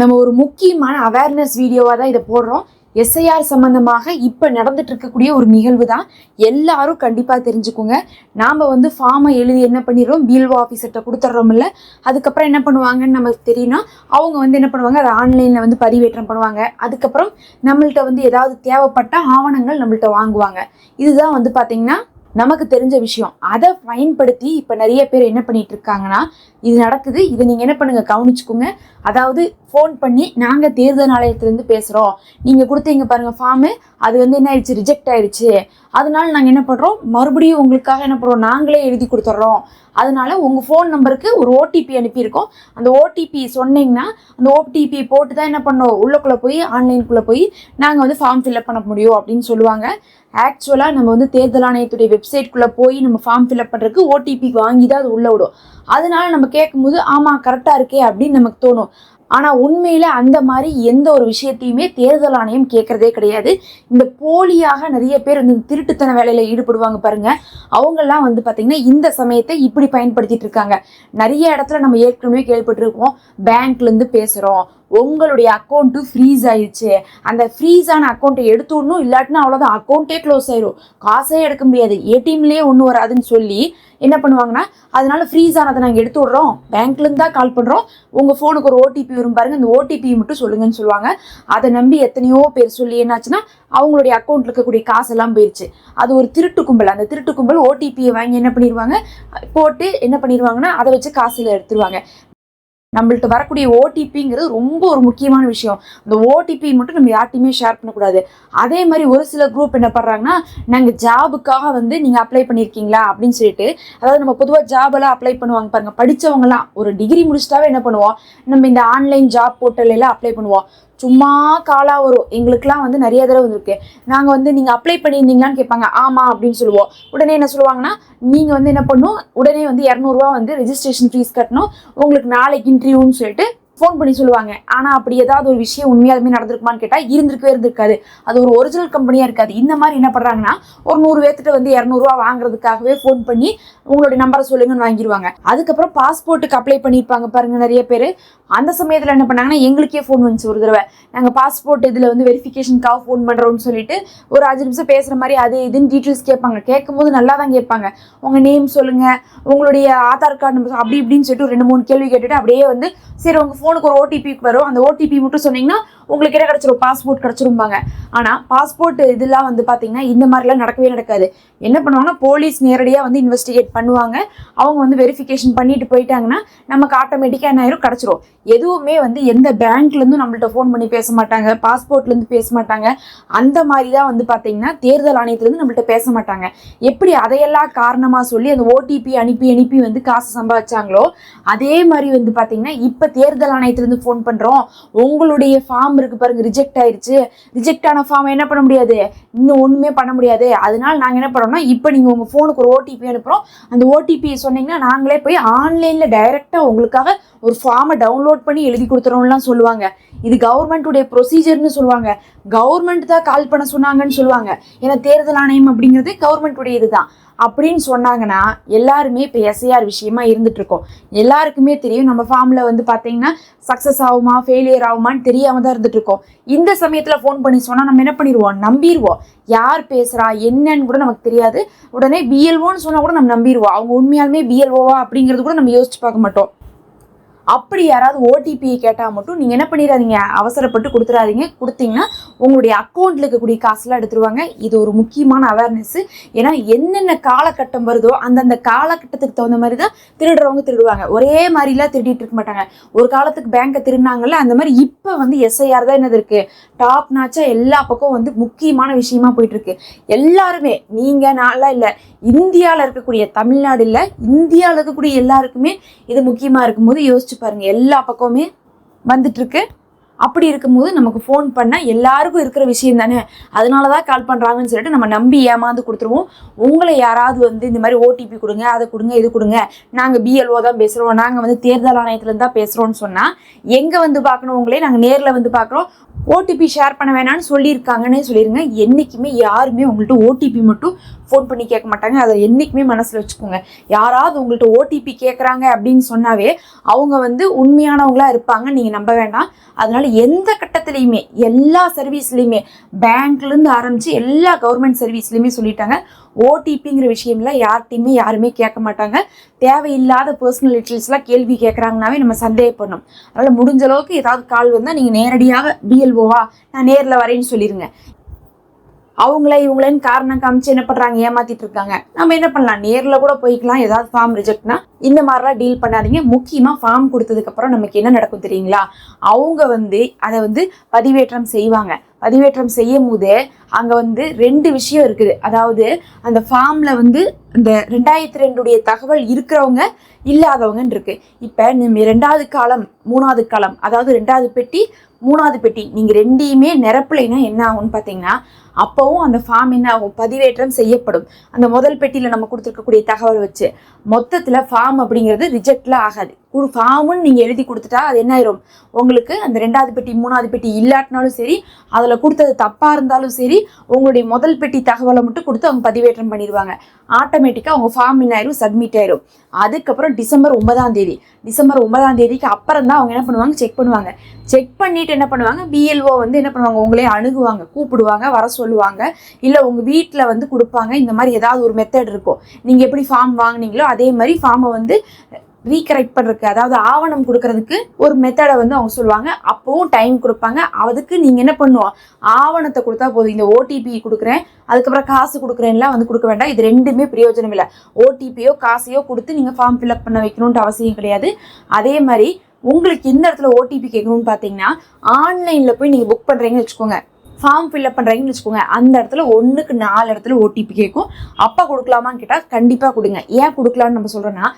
நம்ம ஒரு முக்கியமான அவேர்னஸ் வீடியோவாக தான் இதை போடுறோம். எஸ்ஐஆர் சம்மந்தமாக இப்போ நடந்துட்டு இருக்கக்கூடிய ஒரு நிகழ்வு தான் எல்லாரும் கண்டிப்பாக தெரிஞ்சுக்கோங்க. நாம் வந்து ஃபார்மை எழுதி என்ன பண்ணிடுறோம்? பிஎல்ஓ ஆஃபீஸர்கிட்ட கொடுத்துட்றோம்ல. அதுக்கப்புறம் என்ன பண்ணுவாங்கன்னு நமக்கு தெரியும்னா அவங்க வந்து என்ன பண்ணுவாங்க? அதை ஆன்லைனில் வந்து பதிவேற்றம் பண்ணுவாங்க. அதுக்கப்புறம் நம்மள்ட்ட வந்து ஏதாவது தேவைப்பட்ட ஆவணங்கள் நம்மள்ட்ட வாங்குவாங்க. இதுதான் வந்து பார்த்திங்கன்னா நமக்கு தெரிஞ்ச விஷயம். அதை பயன்படுத்தி இப்போ நிறைய பேர் என்ன பண்ணிட்டு இருக்காங்கன்னா இது நடக்குது இதை நீங்கள் என்ன பண்ணுங்க கவனிச்சுக்கோங்க. அதாவது ஃபோன் பண்ணி நாங்கள் தேர்தல் ஆணையத்திலேருந்து பேசுகிறோம் நீங்கள் கொடுத்தீங்க பாருங்கள் ஃபார்மு அது வந்து என்ன ஆயிடுச்சு ரிஜெக்ட் ஆயிடுச்சு. அதனால நாங்கள் என்ன பண்ணுறோம் மறுபடியும் உங்களுக்காக என்ன பண்ணுறோம் நாங்களே எழுதி கொடுத்துட்றோம் அதனால உங்கள் ஃபோன் நம்பருக்கு ஒரு ஓடிபி அனுப்பியிருக்கோம். அந்த ஓடிபி சொன்னீங்கன்னா அந்த ஓடிபி போட்டு தான் என்ன பண்ணோம்? உள்ளக்குள்ளே போய் ஆன்லைனுக்குள்ளே போய் நாங்கள் வந்து ஃபார்ம் ஃபில்அப் பண்ண முடியும் அப்படின்னு சொல்லுவாங்க. ஆக்சுவலாக நம்ம வந்து தேர்தல் ஆணையத்துடைய வெப்சைட்குள்ளே போய் நம்ம ஃபார்ம் ஃபில்அப் பண்ணுறதுக்கு ஓடிபி வாங்கி தான் அது உள்ளே விடும். அதனால நம்ம கேட்கும்போது ஆமாம் கரெக்டாக இருக்கே அப்படின்னு நமக்கு தோணும். ஆனால் உண்மையில் அந்த மாதிரி எந்த ஒரு விஷயத்தையுமே தேர்தல் ஆணையம் கேட்குறதே கிடையாது. இந்த போலியாக நிறைய பேர் இந்த திருட்டுத்தன வேலையில் ஈடுபடுவாங்க பாருங்க. அவங்கெல்லாம் வந்து பார்த்திங்கன்னா இந்த சமயத்தை இப்படி பயன்படுத்திட்டு இருக்காங்க. நிறைய இடத்துல நம்ம ஏற்கனவே கேள்விப்பட்டிருக்கோம் பேங்க்லேருந்து பேசுகிறோம் உங்களுடைய அக்கௌண்ட்டு ஃப்ரீஸ் ஆயிடுச்சு அந்த ஃப்ரீஸான அக்கௌண்ட்டை எடுத்துடணும் இல்லாட்டினா அவ்வளோதான் அக்கௌண்ட்டே க்ளோஸ் ஆயிரும். காசே எடுக்க முடியாது. ஏடிஎம்லேயே ஒன்றும் வராதுன்னு சொல்லி என்ன பண்ணுவாங்கன்னா அதனால ஃப்ரீஸ் ஆனதை நாங்கள் எடுத்து விட்றோம். பேங்க்லேருந்து தான் கால் பண்ணுறோம் உங்கள் ஃபோனுக்கு ஒரு ஓடிபி வரும் பாருங்க. அந்த ஓடிபி மட்டும் சொல்லுங்கன்னு சொல்லுவாங்க. அதை நம்பி எத்தனையோ பேர் சொல்லி என்னாச்சுன்னா அவங்களுடைய அக்கௌண்ட்டில் இருக்கக்கூடிய காசெல்லாம் போயிடுச்சு அது ஒரு திருட்டு கும்பல். அந்த திருட்டு கும்பல் ஓடிபியை வாங்கி என்ன பண்ணிடுவாங்க போட்டு என்ன பண்ணிடுவாங்கன்னா அதை வச்சு காசில் எடுத்துருவாங்க. நம்மள்ட்ட வரக்கூடிய ஓடிபிங்கிறது ரொம்ப ஒரு முக்கியமான விஷயம். அந்த ஓடிபி மட்டும் நம்ம யார்ட்டையுமே ஷேர் பண்ணக்கூடாது. அதே மாதிரி ஒரு சில குரூப் என்ன பண்ணுறாங்கன்னா நாங்கள் ஜாபுக்காக வந்து நீங்கள் அப்ளை பண்ணியிருக்கீங்களா அப்படின்னு சொல்லிட்டு அதாவது நம்ம பொதுவாக ஜாபெல்லாம் அப்ளை பண்ணுவாங்க பாருங்க. படித்தவங்கலாம் ஒரு டிகிரி முடிச்சிட்டாவே என்ன பண்ணுவோம்? நம்ம இந்த ஆன்லைன் ஜாப் போர்ட்டல் எல்லாம் அப்ளை பண்ணுவோம். சும்மா காலாக வரும். எங்களுக்குலாம் வந்து நிறைய தடவை வந்திருக்கு. நாங்கள் வந்து நீங்கள் அப்ளை பண்ணியிருந்தீங்களான்னு கேட்பாங்க. ஆமாம் அப்படின்னு சொல்லுவோம். உடனே என்ன சொல்லுவாங்கன்னா நீங்கள் வந்து என்ன பண்ணணும்? உடனே வந்து இரநூறுவா வந்து ரெஜிஸ்ட்ரேஷன் ஃபீஸ் கட்டணும். உங்களுக்கு நாளைக்கு இன்டர்வியூன்னு சொல்லிட்டு ஃபோன் பண்ணி சொல்லுவாங்க. ஆனால் அப்படி ஏதாவது ஒரு விஷயம் உண்மையாலுமே நடந்திருக்குமான்னு கேட்டால் இருந்திருக்கவே இருந்திருக்காது. அது ஒரு ஒரிஜினல் கம்பெனியாக இருக்காது. இந்த மாதிரி என்ன பண்ணுறாங்கன்னா ஒரு நூறு பேர்த்திட்ட வந்து இரநூறுவா வாங்குறதுக்காகவே ஃபோன் பண்ணி உங்களுடைய நம்பரை சொல்லுங்கன்னு வாங்கிடுவாங்க அதுக்கப்புறம் பாஸ்போர்ட்டுக்கு அப்ளை பண்ணியிருப்பாங்க பாருங்கள் நிறைய பேர். அந்த சமயத்தில் என்ன பண்ணாங்கன்னா எங்களுக்கே ஃபோன் வந்துச்சு ஒரு தடவை. நாங்கள் பாஸ்போர்ட் இதில் வந்து வெரிஃபிகேஷனுக்காக ஃபோன் பண்ணுறோம்னு சொல்லிட்டு ஒரு அஞ்சு நிமிஷம் பேசுகிற மாதிரி அது இதுன்னு டீட்டெயில்ஸ் கேட்பாங்க. கேட்கும்போது நல்லா தான் கேட்பாங்க. உங்கள் நேம் சொல்லுங்கள் உங்களுடைய ஆதார் கார்டு நம்பர் அப்படி இப்படின்னு சொல்லிட்டு ஒரு ரெண்டு மூணு கேள்வி கேட்டுட்டு அப்படியே வந்து சரி உங்கள் ஃபோனுக்கு ஒரு ஓடிபி வரும். அந்த ஓடிபி மட்டும் சொன்னீங்கன்னா உங்களுக்கு என்ன கிடச்சிரும்? பாஸ்போர்ட் கிடச்சிரும்பாங்க. ஆனால் பாஸ்போர்ட் இதெல்லாம் வந்து பார்த்தீங்கன்னா இந்த மாதிரிலாம் நடக்கவே நடக்காது. என்ன பண்ணுவாங்கன்னா போலீஸ் நேரடியாக வந்து இன்வெஸ்டிகேட் பண்ணுவாங்க. அவங்க வந்து வெரிஃபிகேஷன் பண்ணிட்டு போயிட்டாங்கன்னா நமக்கு ஆட்டோமேட்டிக்காக என்ன ஆயிரும்? கிடச்சிரும். எதுவுமே வந்து எந்த பேங்க்லேருந்து நம்மள்ட்ட ஃபோன் பண்ணி பேச மாட்டாங்க. பாஸ்போர்ட்லேருந்து பேச மாட்டாங்க. அந்த மாதிரி தான் வந்து பார்த்தீங்கன்னா தேர்தல் ஆணையத்துலேருந்து நம்மள்ட்ட பேச மாட்டாங்க. எப்படி அதையெல்லாம் காரணமாக சொல்லி அந்த ஓடிபி அனுப்பி அனுப்பி வந்து காசு சம்பாதிச்சாங்களோ அதே மாதிரி வந்து பார்த்தீங்கன்னா இப்போ தேர்தல் ஆணையத்துலேருந்து ஃபோன் பண்ணுறோம் உங்களுடைய ஃபார்ம் இருக்கு பாருங்க ரிஜெக்ட் ஆயிடுச்சு ரிஜெக்ட் ஆன ஃபார்ம் என்ன பண்ண முடியாது? இன்னும் ஒன்றுமே பண்ண முடியாது. அதனால நாங்கள் என்ன பண்ணுறோம்னா இப்போ நீங்கள் உங்கள் ஃபோனுக்கு ஒரு ஓடிபி அனுப்புகிறோம் அந்த ஓடிபி சொன்னீங்கன்னா நாங்களே போய் ஆன்லைனில் டைரெக்டாக உங்களுக்காக ஒரு ஃபார்மை டவுன்லோட் பண்ணி எழுதி கொடுத்துறோம்லாம் சொல்லுவாங்க. இது கவர்மெண்ட்டுடைய ப்ரொசீஜர்னு சொல்லுவாங்க. கவர்மெண்ட் தான் கால் பண்ண சொன்னாங்கன்னு சொல்லுவாங்க. ஏன்னா தேர்தல் ஆணையம் அப்படிங்கிறது கவர்மெண்ட்டுடைய இதுதான். அப்படின்னு சொன்னாங்கன்னா எல்லாருமே இப்போ எஸ்ஐஆர் விஷயமா இருந்துட்டு இருக்கோம். எல்லாருக்குமே தெரியும். நம்ம ஃபார்மில் வந்து பார்த்தீங்கன்னா சக்ஸஸ் ஆகுமா ஃபெயிலியர் ஆகுமான்னு தெரியாம தான் இருந்துட்டு இருக்கோம். இந்த சமயத்தில் ஃபோன் பண்ணி சொன்னால் நம்ம என்ன பண்ணிடுவோம் நம்பிடுவோம் யார் பேசுகிறா என்னன்னு கூட நமக்கு தெரியாது. உடனே பிஎல்ஓன்னு சொன்னால் கூட நம்ம நம்பிடுவோம் அவங்க உண்மையாலுமே பிஎல்ஓவா அப்படிங்கிறது கூட நம்ம யோசிச்சு பார்க்க மாட்டோம். அப்படி யாராவது ஓடிபியை கேட்டால் மட்டும் நீங்கள் என்ன பண்ணிடாதீங்க அவசரப்பட்டு கொடுத்துடாதீங்க கொடுத்தீங்கன்னா உங்களுடைய அக்கௌண்ட்டில் இருக்கக்கூடிய காசுலாம் எடுத்துருவாங்க. இது ஒரு முக்கியமான அவேர்னஸ்ஸு ஏன்னா என்னென்ன காலகட்டம் வருதோ அந்தந்த காலகட்டத்துக்கு தகுந்த மாதிரி தான் திருடுறவங்க திருடுவாங்க. ஒரே மாதிரிலாம் திருடிட்டு இருக்க மாட்டாங்க. ஒரு காலத்துக்கு பேங்கை திருடினாங்கல்ல அந்த மாதிரி இப்போ வந்து எஸ்ஐஆர் தான் என்னது இருக்குது டாப் நாச்சாக எல்லா பக்கம் வந்து முக்கியமான விஷயமா போயிட்டுருக்கு. எல்லாருமே நீங்கள் நான்லாம் இல்லை. இந்தியாவில் இருக்கக்கூடிய தமிழ்நாடு இல்லை. இந்தியாவில் இருக்கக்கூடிய எல்லாருக்குமே இது முக்கியமாக இருக்கும்போது யோசிச்சு பாருங்க எல்லா பக்கமுமே வந்துட்டு இருக்கு. அப்படி இருக்கும்போது நமக்கு ஃபோன் பண்ணால் எல்லாருக்கும் இருக்கிற விஷயம் தானே? அதனால தான் கால் பண்ணுறாங்கன்னு சொல்லிட்டு நம்ம நம்பி ஏமாந்து கொடுத்துருவோம். உங்களை யாராவது வந்து இந்த மாதிரி ஓடிபி கொடுங்க அதை கொடுங்க இது கொடுங்க. நாங்கள் பிஎல்ஓ தான் பேசுகிறோம் நாங்கள் வந்து தேர்தல் ஆணையத்துலேருந்து தான் பேசுகிறோன்னு சொன்னால் எங்கே வந்து பார்க்கணும் உங்களே? நாங்கள் நேரில் வந்து பார்க்குறோம். ஓடிபி ஷேர் பண்ண வேணாம்னு சொல்லியிருக்காங்கன்னே சொல்லிடுங்க என்றைக்குமே யாருமே உங்கள்கிட்ட ஓடிபி மட்டும் ஃபோன் பண்ணி கேட்க மாட்டாங்க. அதை என்றைக்குமே மனசில் வச்சுக்கோங்க. யாராவது உங்கள்கிட்ட ஓடிபி கேட்குறாங்க அப்படின்னு சொன்னாவே அவங்க வந்து உண்மையானவங்களாக இருப்பாங்க நீங்கள் நம்ப வேண்டாம். அதனால எந்த கட்டத்துலேயுமே எல்லா சர்வீஸ்லையுமே பேங்க்லேருந்து ஆரம்பித்து எல்லா கவர்மெண்ட் சர்வீஸ்லேயுமே சொல்லிட்டாங்க. ஓடிபிங்கிற விஷயம்லாம் யார்கிட்டையுமே யாருமே கேட்க மாட்டாங்க. தேவையில்லாத பர்சனல் டீட்டெயில்ஸ்லாம் கேள்வி கேட்குறாங்கனாவே நம்ம சந்தேகப்படணும். அதனால் முடிஞ்ச அளவுக்கு ஏதாவது கால் வந்தால் நீங்கள் நேரடியாக பிஎல்ஓவா நான் நேரில் வரேன்னு சொல்லிடுங்க அவங்களே இவங்களேன்னு காரணம் காமிச்சு என்ன பண்ணுறாங்க ஏமாத்திட்டு இருக்காங்க. நம்ம என்ன பண்ணலாம்? நேரில் கூட போய்க்கலாம். ஏதாவது ஃபார்ம் ரிஜெக்ட்னா இந்த மாதிரிலாம் டீல் பண்ணாதீங்க. முக்கியமாக ஃபார்ம் கொடுத்ததுக்கப்புறம் நமக்கு என்ன நடக்கும் தெரியுங்களா? அவங்க வந்து அதை வந்து பதிவேற்றம் செய்வாங்க. பதிவேற்றம் செய்யும் போது அங்கே வந்து ரெண்டு விஷயம் இருக்குது. அதாவது அந்த ஃபார்மில் வந்து இந்த ரெண்டாயிரத்தி ரெண்டுடைய தகவல் இருக்கிறவங்க இல்லாதவங்கன்னு இருக்கு. இப்போ நம்ம ரெண்டாவது காலம் மூணாவது காலம் அதாவது ரெண்டாவது பெட்டி மூணாவது பெட்டி நீங்கள் ரெண்டையுமே நிரப்பலைன்னா என்ன ஆகும்னு பார்த்தீங்கன்னா அப்போவும் அந்த ஃபார்ம் என்ன ஆகும்? பதிவேற்றம் செய்யப்படும். அந்த முதல் பெட்டியில் நம்ம கொடுத்துருக்கக்கூடிய தகவல் வச்சு. மொத்தத்தில் ஃபார்ம் அப்படிங்கிறது ரிஜெக்டில் ஆகாது. குழு ஃபார்முன்னு நீங்கள் எழுதி கொடுத்துட்டா அது என்ன ஆயிரும்? உங்களுக்கு அந்த ரெண்டாவது பெட்டி மூணாவது பெட்டி இல்லாட்டினாலும் சரி அதில் கொடுத்தது தப்பாக இருந்தாலும் சரி உங்களுடைய முதல் பெட்டி தகவலை மட்டும் கொடுத்து அவங்க பதிவேற்றம் பண்ணிடுவாங்க. ஆட்டோமேட்டிக்காக அவங்க ஃபார்ம் என்ன ஆயிரும்? சப்மிட் ஆயிரும். அதுக்கப்புறம் டிசம்பர் ஒன்பதாம் தேதி. டிசம்பர் ஒன்பதாம் தேதிக்கு அப்புறம் தான் அவங்க என்ன பண்ணுவாங்க? செக் பண்ணுவாங்க. செக் பண்ணிட்டு என்ன பண்ணுவாங்க? பிஎல்ஓ வந்து என்ன பண்ணுவாங்க? உங்களே அணுகுவாங்க. கூப்பிடுவாங்க வர சொல்லுவாங்க. இல்லை உங்கள் வீட்டில் வந்து கொடுப்பாங்க. இந்த மாதிரி ஏதாவது ஒரு மெத்தட் இருக்கும். நீங்கள் எப்படி ஃபார்ம் வாங்குனீங்களோ அதே மாதிரி ஃபார்மை வந்து ரீகரெக்ட் பண்ணுறதுக்கு அதாவது ஆவணம் கொடுக்கறதுக்கு ஒரு மெத்தடை வந்து அவங்க சொல்லுவாங்க. அப்போவும் டைம் கொடுப்பாங்க. அதுக்கு நீங்கள் என்ன பண்ணுவோம் ஆவணத்தை கொடுத்தா போதும். இந்த ஓடிபி கொடுக்குறேன். அதுக்கப்புறம் காசு கொடுக்குறேன்லாம் வந்து கொடுக்க வேண்டாம். இது ரெண்டுமே பிரயோஜனம் இல்லை. ஓடிபியோ காசையோ கொடுத்து நீங்கள் ஃபார்ம் ஃபில்அப் பண்ண வைக்கணுன்ட்டு அவசியம் கிடையாது. அதே மாதிரி உங்களுக்கு எந்த இடத்துல ஓடிபி கேட்கணும்னு பார்த்தீங்கன்னா ஆன்லைனில் போய் நீங்கள் புக் பண்ணுறீங்கன்னு வச்சுக்கோங்க. ஃபார்ம் ஃபில்அப் பண்ணுறீங்கன்னு வச்சுக்கோங்க அந்த இடத்துல ஒன்றுக்கு நாலு இடத்துல ஓடிபி கேட்கும். அப்போ கொடுக்கலாமான்னு கேட்டால் கண்டிப்பாக கொடுங்க. ஏன் கொடுக்கலான்னு நம்ம சொல்கிறோன்னா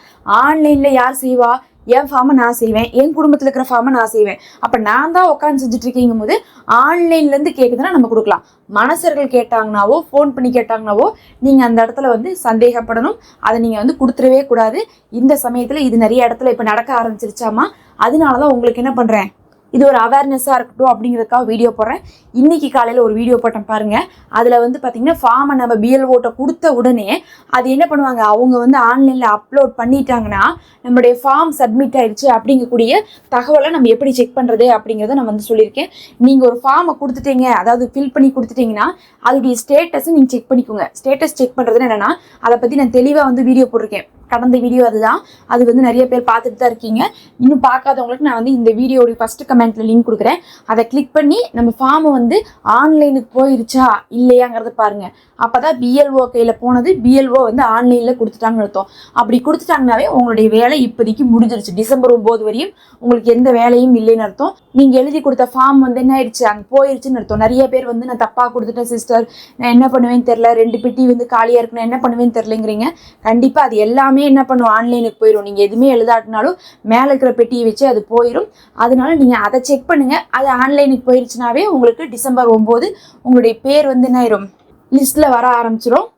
ஆன்லைனில் யார் செய்வா? என் ஃபார்மை நான் செய்வேன். என் குடும்பத்தில் இருக்கிற ஃபார்மை நான் செய்வேன். அப்போ நான் தான் உட்காந்து செஞ்சுட்டு இருக்கீங்கும் போது ஆன்லைன்லேருந்து கேட்குதுன்னா நம்ம கொடுக்கலாம். மனசர்கள் கேட்டாங்கனாவோ ஃபோன் பண்ணி கேட்டாங்கனாவோ நீங்கள் அந்த இடத்துல வந்து சந்தேகப்படணும். அதை நீங்கள் வந்து கொடுத்துடவே கூடாது. இந்த சமயத்தில் இது நிறைய இடத்துல இப்போ நடக்க ஆரம்பிச்சிருச்சாமா அதனால தான் உங்களுக்கு என்ன பண்ணுறேன் இது ஒரு அவேர்னஸாக இருக்கட்டும் அப்படிங்கிறதுக்காக வீடியோ போடுறேன். இன்றைக்கி காலையில் ஒரு வீடியோ போட்டேன் பாருங்கள் அதில் வந்து பார்த்திங்கன்னா ஃபார்மை நம்ம பிஎல்ஓட்டை கொடுத்த உடனே அது என்ன பண்ணுவாங்க? அவங்க வந்து ஆன்லைனில் அப்லோட் பண்ணிட்டாங்கன்னா நம்மளுடைய ஃபார்ம் சப்மிட் ஆயிடுச்சு அப்படிங்கக்கூடிய தகவலை நம்ம எப்படி செக் பண்ணுறது அப்படிங்கிறத நான் வந்து சொல்லியிருக்கேன். நீங்கள் ஒரு ஃபார்மை கொடுத்துட்டீங்க அதாவது ஃபில் பண்ணி கொடுத்துட்டிங்கன்னா அதோடைய ஸ்டேட்டஸை நீங்கள் செக் பண்ணிக்கோங்க. ஸ்டேட்டஸ் செக் பண்ணுறதுன்னு என்னென்னா அதை பற்றி நான் தெளிவாக வந்து வீடியோ போட்டிருக்கேன். கடந்த வீடியோ அதுதான். அது வந்து நிறைய பேர் பார்த்துட்டு தான் இருக்கீங்க. இன்னும் பார்க்காதவங்களுக்கு நான் வந்து இந்த வீடியோடைய ஃபஸ்ட்டு கமெண்ட்ல லிங்க் கொடுக்குறேன். அதை கிளிக் பண்ணி நம்ம ஃபார்மை வந்து ஆன்லைனுக்கு போயிருச்சா இல்லையாங்கிறத பாருங்க. அப்பதான் பிஎல்ஓ கையில் போனது பிஎல்ஓ வந்து ஆன்லைனில் கொடுத்துட்டாங்கன்னு அர்த்தம். அப்படி கொடுத்துட்டாங்கனாவே உங்களுடைய வேலை இப்போதைக்கு முடிஞ்சிருச்சு. டிசம்பர் ஒம்பது வரையும் உங்களுக்கு எந்த வேலையும் இல்லைன்னு அர்த்தம். நீங்கள் எழுதி கொடுத்த ஃபார்ம் வந்து என்ன ஆயிடுச்சு? அங்கே போயிருச்சுன்னு அர்த்தம். நிறைய பேர் வந்து நான் தப்பாக கொடுத்துட்டேன் சிஸ்டர் நான் என்ன பண்ணுவேன்னு தெரில ரெண்டு பெட்டி வந்து காலியாக இருக்கு நான் என்ன பண்ணுவேன்னு தெரிலங்கிறீங்க கண்டிப்பாக அது எல்லாமே என்ன பண்ணும்? ஆன்லைனுக்கு போயிடும் நீங்கள் எதுவுமே எழுதாட்டினாலும் மேலே இருக்கிற பெட்டியை வச்சு அது போயிடும் அதனால நீங்கள் அதை செக் பண்ணுங்கள் அது ஆன்லைனுக்கு போயிடுச்சுனாவே உங்களுக்கு டிசம்பர் ஒம்பது உங்களுடைய பேர் வந்து என்ன ஆயிரும்? லிஸ்ட்டில் வர ஆரம்பிச்சிடும்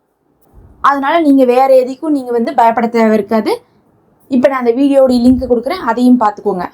அதனால நீங்கள் வேறு எதுக்கும் நீங்கள் வந்து பயப்பட தேவை இருக்காது. இப்போ நான் அந்த வீடியோடைய லிங்க் கொடுக்குறேன். அதையும் பார்த்துக்கோங்க.